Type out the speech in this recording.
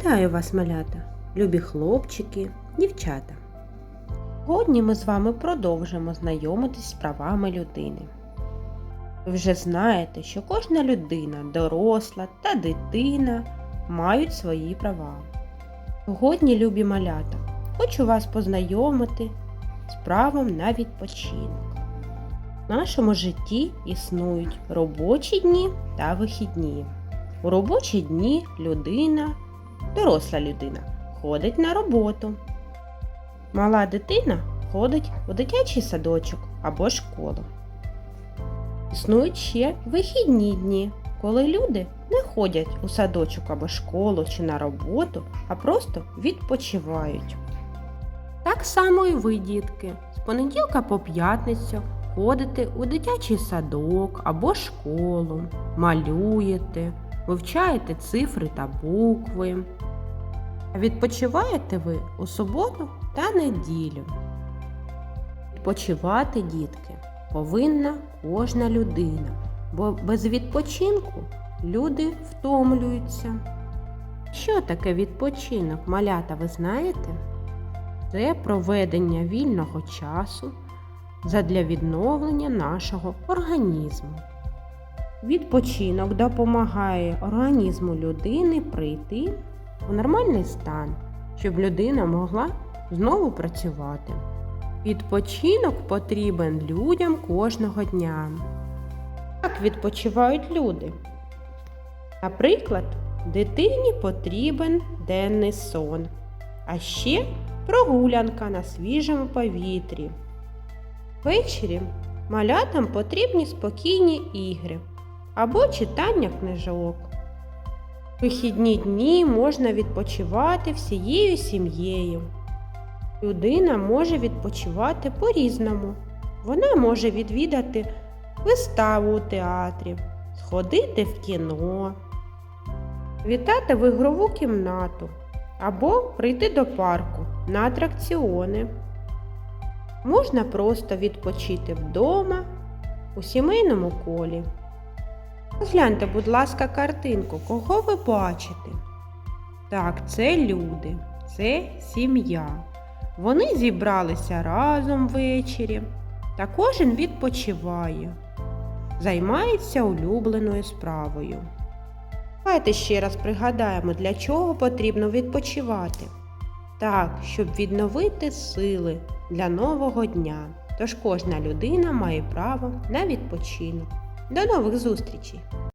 Вітаю вас, малята, любі хлопчики, дівчата. Сьогодні ми з вами продовжимо знайомитись з правами людини. Ви вже знаєте, що кожна людина, доросла та дитина мають свої права. Сьогодні, любі малята, хочу вас познайомити з правом на відпочинок. В нашому житті існують робочі дні та вихідні. У робочі дні людина, доросла людина, ходить на роботу. Мала дитина ходить у дитячий садочок або школу. Існують ще вихідні дні, коли люди не ходять у садочок або школу чи на роботу, а просто відпочивають. Так само і ви, дітки, з понеділка по п'ятницю ходите у дитячий садок або школу, малюєте, вивчаєте цифри та букви. Відпочиваєте ви у суботу та неділю. Відпочивати, дітки, повинна кожна людина, бо без відпочинку люди втомлюються. Що таке відпочинок, малята, ви знаєте? Це проведення вільного часу задля відновлення нашого організму. Відпочинок допомагає організму людини прийти у нормальний стан, щоб людина могла знову працювати. Відпочинок потрібен людям кожного дня. Як відпочивають люди? Наприклад, дитині потрібен денний сон, а ще прогулянка на свіжому повітрі. Ввечері малятам потрібні спокійні ігри або читання книжок. Вихідні дні можна відпочивати всією сім'єю. Людина може відпочивати по-різному. Вона може відвідати виставу у театрі, сходити в кіно, вітати в ігрову кімнату або прийти до парку на атракціони. Можна просто відпочити вдома у сімейному колі. Розгляньте, будь ласка, картинку, кого ви бачите? Так, це люди, це сім'я. Вони зібралися разом ввечері та кожен відпочиває, займається улюбленою справою. Давайте ще раз пригадаємо, для чого потрібно відпочивати. Так, щоб відновити сили для нового дня. Тож кожна людина має право на відпочинок. До нових зустрічей!